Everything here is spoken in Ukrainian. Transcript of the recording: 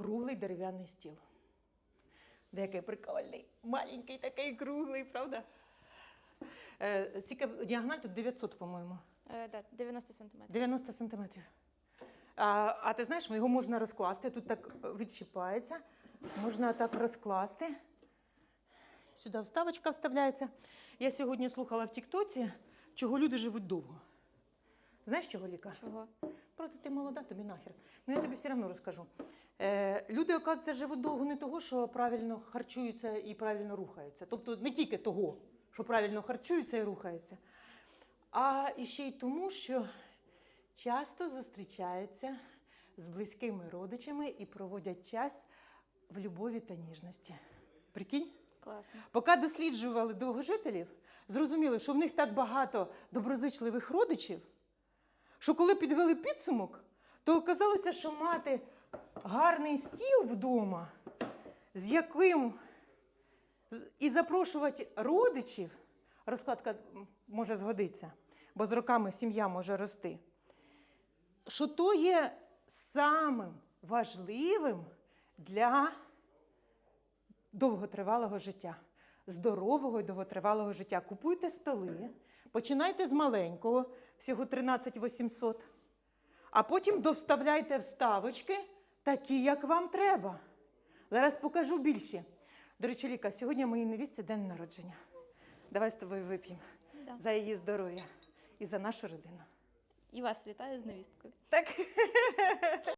круглий дерев'яний стіл. Деякий прикольний, маленький такий круглий, правда? Е, скільки діагональ тут 900, по-моєму. Е, да, 90 сантиметрів. 90 сантиметрів. А, а ти знаєш, його можна розкласти. Тут так відчіпається. Можна так розкласти. Сюди вставочка вставляється. Я сьогодні слухала в Тіктоці, чого люди живуть довго. Знаєш, чого Ліка? Чого? Проти ти молода, тобі нахер. Ну я тобі все одно розкажу. Е, люди, оказується, живуть довго не того, що правильно харчуються і правильно рухаються. Тобто не тільки того, що правильно харчуються і рухаються, а ще й тому, що часто зустрічаються з близькими родичами і проводять час в любові та ніжності. Прикинь? Класно. Поки досліджували довгожителів, зрозуміли, що в них так багато доброзичливих родичів, що коли підвели підсумок, то оказалося, що мати гарний стіл вдома, з яким і запрошувати родичів, розкладка може згодиться, бо з роками сім'я може рости, що то є самим важливим для довготривалого життя, здорового і довготривалого життя. Купуйте столи, починайте з маленького, всього 13 800, а потім довставляйте вставочки, такі, як вам треба. Зараз покажу більше. До речі, Ліка, сьогодні моїй невістці день народження. Давай з тобою вип'ємо Да. за її здоров'я і за нашу родину. І вас вітаю з невісткою. Так.